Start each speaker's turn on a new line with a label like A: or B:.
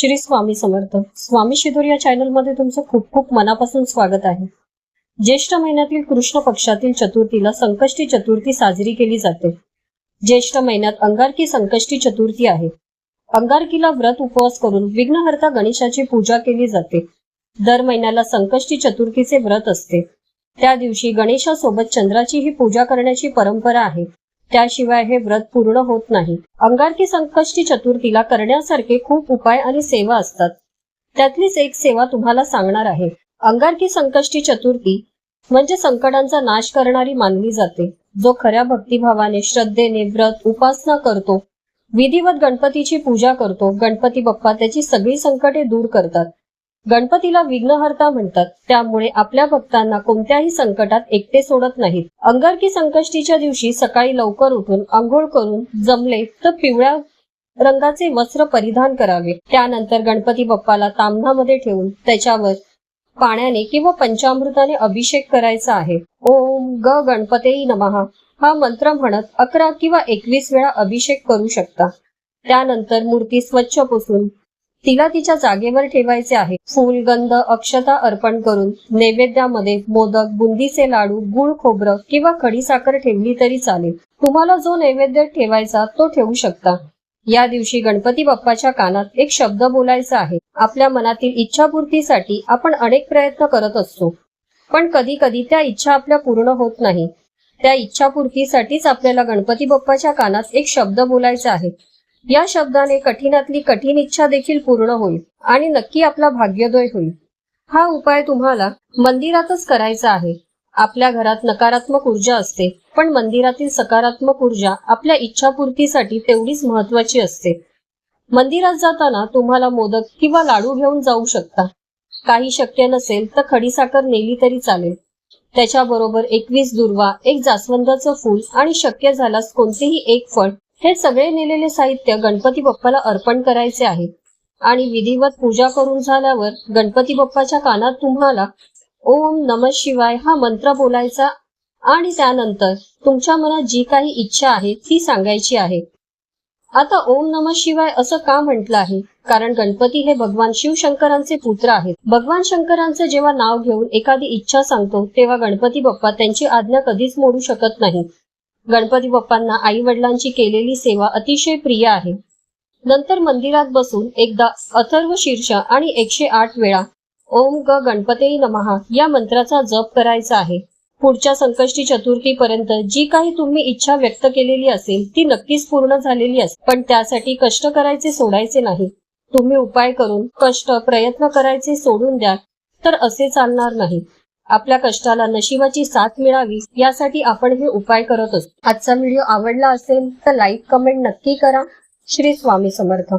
A: श्री स्वामी समर्थ. स्वामी शिदोर या चॅनलमध्ये तुमचं खूप खूप मनापासून स्वागत आहे. ज्येष्ठ महिन्यातील कृष्ण पक्षातील चतुर्थीला संकष्टी चतुर्थी साजरी केली जाते. ज्येष्ठ महिन्यात अंगारकी संकष्टी चतुर्थी आहे. अंगारकीला व्रत उपवास करून विघ्नहर्ता गणेशाची पूजा केली जाते. दर महिन्याला संकष्टी चतुर्थीचे व्रत असते. त्या दिवशी गणेशासोबत चंद्राचीही पूजा करण्याची परंपरा आहे. त्याशिवाय हे व्रत पूर्ण होत नाही. अंगारकी संकष्टी चतुर्थीला करण्यासारखे खूप उपाय आणि सेवा असतात. त्यातलीच एक सेवा तुम्हाला सांगणार आहे. अंगारकी संकष्टी चतुर्थी म्हणजे संकटांचा नाश करणारी मानली जाते. जो खऱ्या भक्तिभावाने श्रद्धेने व्रत उपासना करतो विधिवत गणपतीची पूजा करतो गणपती बाप्पा त्याची सगळी संकटे दूर करतात. गणपतीला विघ्नहर्ता म्हणतात. त्यामुळे आपल्या भक्तांना कोणत्याही संकटात एकटे सोडत नाहीत. अंगारकी संकष्टीच्या दिवशी सकाळी लवकर उठून आंघोळ करून जमले तर पिवळ्या रंगाचे वस्त्र परिधान करावे. त्यानंतर गणपती बाप्पाला तांबणामध्ये ठेवून त्याच्यावर पाण्याने किंवा पंचामृताने अभिषेक करायचा आहे. ओम ग गणपते नमहा हा मंत्र म्हणत अकरा किंवा एकवीस वेळा अभिषेक करू शकता. त्यानंतर मूर्ती स्वच्छ पुसून तिला तिच्या जागेवर ठेवायचे आहे. फूल गंध अक्षता अर्पण करून नैवेद्यामध्ये मोदक बुंदीचे लाडू गुळ खोबरं किंवा खडीसाखर ठेवली तरी चालेल. तुम्हाला जो नैवेद्य ठेवायचा तो ठेवू शकता. या दिवशी गणपती बाप्पाच्या कानात एक शब्द बोलायचा आहे. आपल्या मनातील इच्छापूर्तीसाठी आपण अनेक प्रयत्न करत असतो. पण कधी कधी त्या इच्छा आपल्या पूर्ण होत नाही. त्या इच्छापूर्तीसाठीच आपल्याला गणपती बाप्पाच्या कानात एक शब्द बोलायचा आहे. या शब्दाने कठीणातली कठीण इच्छा देखील पूर्ण होईल आणि नक्की आपला भाग्योदय होईल. हा उपाय तुम्हाला मंदिरातच करायचा आहे. आपल्या घरात नकारात्मक ऊर्जा असते पण मंदिरातील सकारात्मक ऊर्जा आपल्या इच्छापूर्तीसाठी तेवढीच महत्वाची असते. मंदिरात जाताना तुम्हाला मोदक किंवा लाडू घेऊन जाऊ शकता. काही शक्य नसेल तर खडीसाखर नेली तरी चालेल. त्याच्याबरोबर एकवीस दुर्वा एक जास्वंदाचं फूल आणि शक्य झाल्यास कोणतेही एक फळ हे सगळे नेलेले साहित्य गणपती बाप्पाला अर्पण करायचे आहे. आणि विधिवत पूजा करून झाल्यावर गणपती बाप्पाच्या कानात तुम्हाला ओम नम शिवाय हा मंत्र बोलायचा आणि त्यानंतर तुमच्या मनात जी काही इच्छा आहे ती सांगायची आहे. आता ओम नम शिवाय असं का म्हटलं आहे? कारण गणपती हे भगवान शिवशंकरांचे पुत्र आहेत. भगवान शंकरांचे जेव्हा नाव घेऊन एखादी इच्छा सांगतो तेव्हा गणपती बाप्पा त्यांची आज्ञा कधीच मोडू शकत नाही. गणपती बाप्पांना आई वडिलांची केलेली सेवा अतिशय प्रिय आहे. नंतर मंदिरात बसून एकदा अथर्व शीर्ष आणि एकशे आठ वेळा ओम ग गणपते नमहा या मंत्राचा जप करायचा आहे. पुढच्या संकष्टी चतुर्थी पर्यंत जी काही तुम्ही इच्छा व्यक्त केलेली असेल ती नक्कीच पूर्ण झालेली असेल. पण त्यासाठी कष्ट करायचे सोडायचे नाही. तुम्ही उपाय करून कष्ट प्रयत्न करायचे सोडून द्या तर असे चालणार नाही. आपल्या कष्टाला नशिबाची साथ मिळावी यासाठी आपण हे उपाय करत असतो आजचा व्हिडिओ आवडला असेल तर लाईक कमेंट नक्की करा. श्री स्वामी समर्थ.